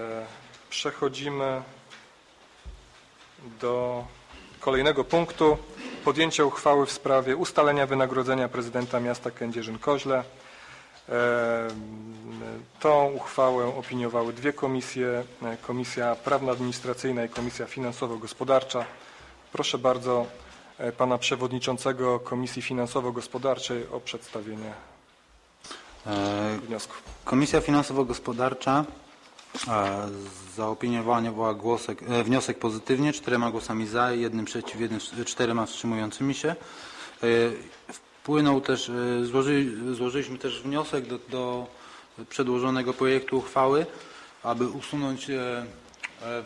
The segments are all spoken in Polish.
E, Przechodzimy do kolejnego punktu. Podjęcie uchwały w sprawie ustalenia wynagrodzenia prezydenta miasta Kędzierzyn-Koźle. E, Tą uchwałę opiniowały dwie komisje, e, Komisja Prawno-Administracyjna i Komisja Finansowo-Gospodarcza. Proszę bardzo pana przewodniczącego Komisji Finansowo-Gospodarczej o przedstawienie wniosku. Komisja Finansowo-Gospodarcza zaopiniowała głosek, e, wniosek pozytywnie, czterema głosami za, jednym przeciw, jednym, czterema wstrzymującymi się. E, Wpłynął też, e, złoży, złożyliśmy też wniosek do, do przedłożonego projektu uchwały, aby usunąć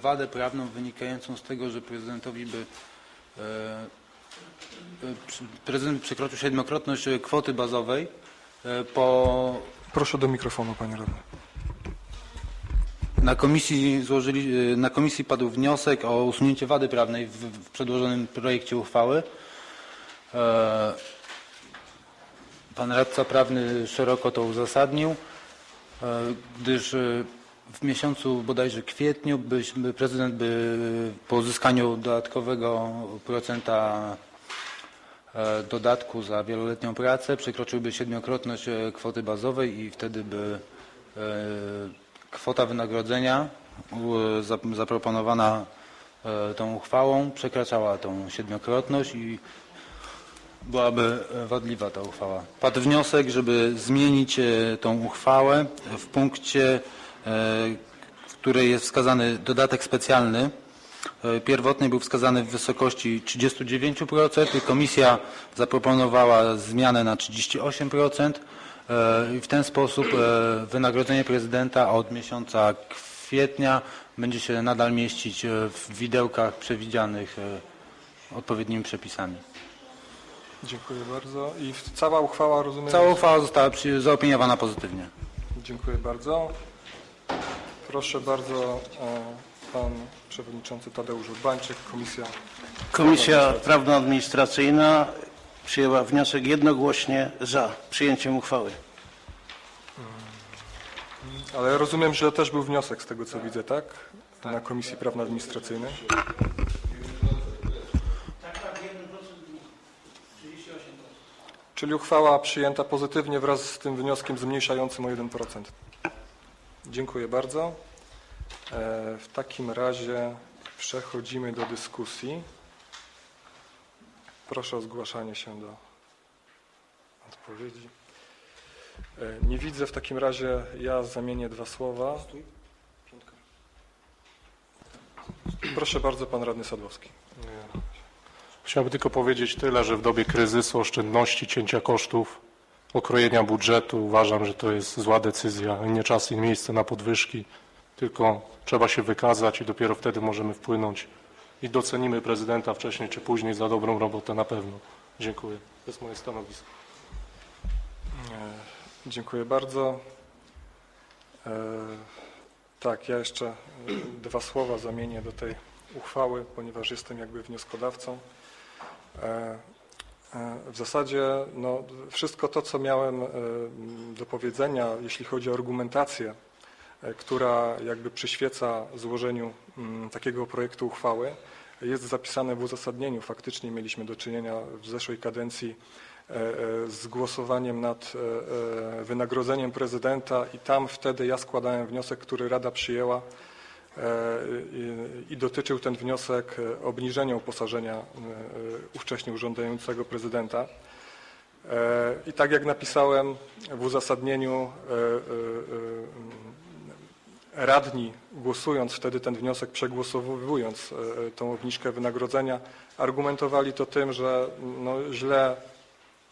wadę prawną wynikającą z tego, że prezydentowi by prezydent przekroczył siedmiokrotność kwoty bazowej po Proszę do mikrofonu, panie radny. Na komisji, złożyli, na komisji padł wniosek o usunięcie wady prawnej w, w przedłożonym projekcie uchwały. E, Pan radca prawny szeroko to uzasadnił, e, gdyż e, w miesiącu bodajże kwietniu byś- by prezydent by po uzyskaniu dodatkowego procenta e, dodatku za wieloletnią pracę przekroczyłby siedmiokrotność e, kwoty bazowej i wtedy by e, kwota wynagrodzenia zaproponowana e, tą uchwałą przekraczała tą siedmiokrotność i byłaby wadliwa ta uchwała. Padł wniosek, żeby zmienić e, tą uchwałę w punkcie, e, w której jest wskazany dodatek specjalny. Pierwotnie był wskazany w wysokości 39%. Komisja zaproponowała zmianę na 38%. E, I w ten sposób e, wynagrodzenie prezydenta od miesiąca kwietnia będzie się nadal mieścić e, w widełkach przewidzianych odpowiednimi przepisami. Dziękuję bardzo. I cała uchwała, rozumiem? Cała uchwała została zaopiniowana pozytywnie. Dziękuję bardzo. Proszę bardzo, pan przewodniczący Tadeusz Urbańczyk, komisja. Komisja Prawno-Administracyjna przyjęła wniosek jednogłośnie za przyjęciem uchwały. Ale rozumiem, że też był wniosek z tego, co widzę, tak? Na Komisji Prawno-Administracyjnej. Czyli uchwała przyjęta pozytywnie wraz z tym wnioskiem zmniejszającym o 1%. Dziękuję bardzo. E, W takim razie przechodzimy do dyskusji. Proszę o zgłaszanie się do odpowiedzi. E, Nie widzę w takim razie, ja zamienię dwa słowa. Proszę bardzo, pan radny Sadłowski. Chciałbym tylko powiedzieć tyle, że w dobie kryzysu, oszczędności, cięcia kosztów, okrojenia budżetu uważam, że to jest zła decyzja nie czas i miejsce na podwyżki, tylko trzeba się wykazać i dopiero wtedy możemy wpłynąć i docenimy prezydenta wcześniej czy później za dobrą robotę na pewno. Dziękuję. To jest moje stanowisko. E, Dziękuję bardzo. E, Tak, ja jeszcze dwa słowa zamienię do tej uchwały, ponieważ jestem jakby wnioskodawcą. E, W zasadzie no, wszystko to, co miałem do powiedzenia, jeśli chodzi o argumentację, która jakby przyświeca złożeniu mm, takiego projektu uchwały, jest zapisane w uzasadnieniu. Faktycznie mieliśmy do czynienia w zeszłej kadencji e, e, z głosowaniem nad e, e, wynagrodzeniem prezydenta i tam wtedy ja składałem wniosek, który Rada przyjęła e, i, dotyczył ten wniosek e, obniżenia uposażenia e, e, ówcześnie urządzającego prezydenta. E, I tak jak napisałem w uzasadnieniu, e, e, e, radni głosując wtedy ten wniosek, przegłosowując e, tą obniżkę wynagrodzenia, argumentowali to tym, że no, źle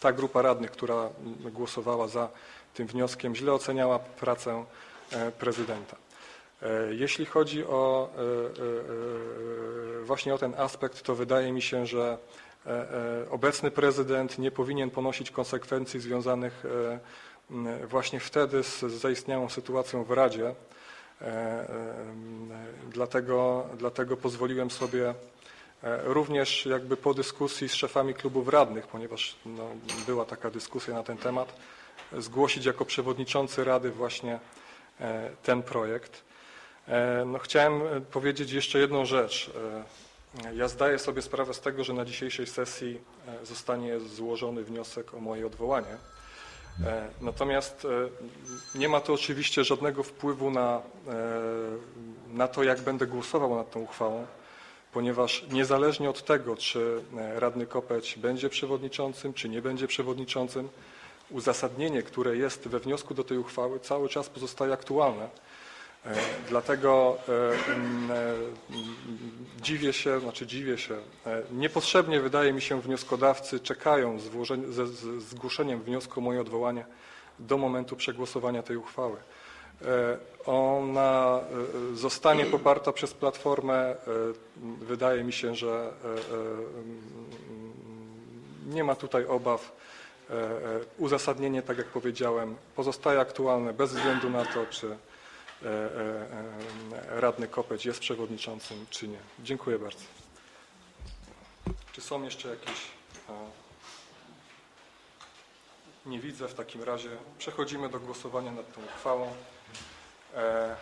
ta grupa radnych, która głosowała za tym wnioskiem, źle oceniała pracę e, prezydenta. E, Jeśli chodzi o e, e, e, właśnie o ten aspekt, to wydaje mi się, że e, e, obecny prezydent nie powinien ponosić konsekwencji związanych e, właśnie wtedy z zaistniałą sytuacją w Radzie. E, Dlatego, dlatego pozwoliłem sobie e, również jakby po dyskusji z szefami klubów radnych, ponieważ no, była taka dyskusja na ten temat, zgłosić jako przewodniczący Rady właśnie e, ten projekt. No, chciałem powiedzieć jeszcze jedną rzecz. Ja zdaję sobie sprawę z tego, że na dzisiejszej sesji zostanie złożony wniosek o moje odwołanie. E, Natomiast e, nie ma to oczywiście żadnego wpływu na, e, na to, jak będę głosował nad tą uchwałą, ponieważ niezależnie od tego, czy radny Kopeć będzie przewodniczącym, czy nie będzie przewodniczącym, uzasadnienie, które jest we wniosku do tej uchwały, cały czas pozostaje aktualne. E, Dlatego e, mm, e, dziwię się, znaczy dziwię się, niepotrzebnie wydaje mi się wnioskodawcy czekają z, ze, zgłoszeniem wniosku o moje odwołanie do momentu przegłosowania tej uchwały. Ona zostanie poparta przez Platformę. Wydaje mi się, że mm, nie ma tutaj obaw. Uzasadnienie, tak jak powiedziałem, pozostaje aktualne bez względu na to, czy radny Kopeć jest przewodniczącym, czy nie. Dziękuję bardzo. Czy są jeszcze jakieś... e, Nie widzę. W takim razie przechodzimy do głosowania nad tą uchwałą. E,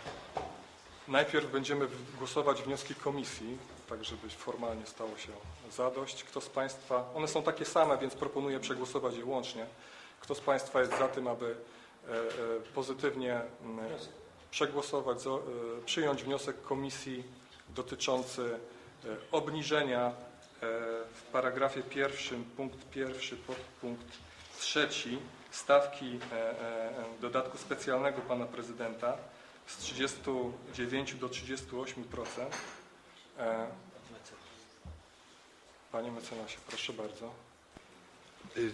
Najpierw będziemy głosować wnioski komisji, tak żeby formalnie stało się zadość. Kto z Państwa, one są takie same, więc proponuję przegłosować je łącznie. Kto z Państwa jest za tym, aby e, e, pozytywnie m, przegłosować, e, przyjąć wniosek komisji dotyczący e, obniżenia e, w paragrafie pierwszym, punkt pierwszy, podpunkt trzeci stawki dodatku specjalnego pana prezydenta z 39 do 38%. E, Panie mecenasie, proszę bardzo.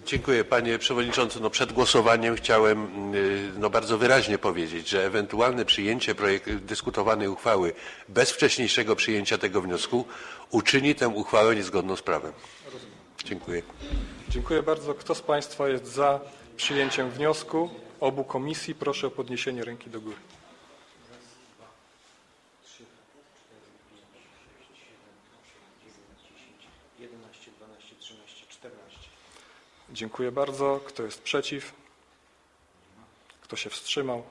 Dziękuję panie przewodniczący. No przed głosowaniem chciałem y, no bardzo wyraźnie powiedzieć, że ewentualne przyjęcie projekt, dyskutowanej uchwały bez wcześniejszego przyjęcia tego wniosku uczyni tę uchwałę niezgodną z prawem. Dziękuję. Dziękuję bardzo. Kto z Państwa jest za przyjęciem wniosku obu komisji? Proszę o podniesienie ręki do góry. Dziękuję bardzo. Kto jest przeciw? Kto się wstrzymał?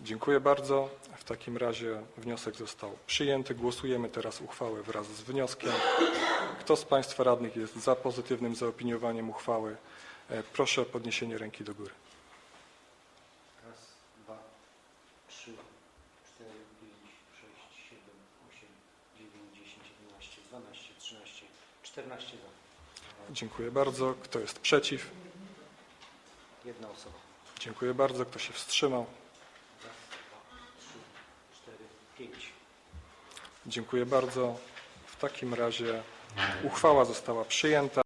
Dziękuję bardzo. W takim razie wniosek został przyjęty. Głosujemy teraz uchwałę wraz z wnioskiem. Kto z Państwa radnych jest za pozytywnym zaopiniowaniem uchwały? E, Proszę o podniesienie ręki do góry. 12, 13, 14 za. Dziękuję bardzo. Kto jest przeciw? Jedna osoba. Dziękuję bardzo. Kto się wstrzymał? Raz, dwa, trzy, cztery, pięć. Dziękuję bardzo. W takim razie uchwała została przyjęta.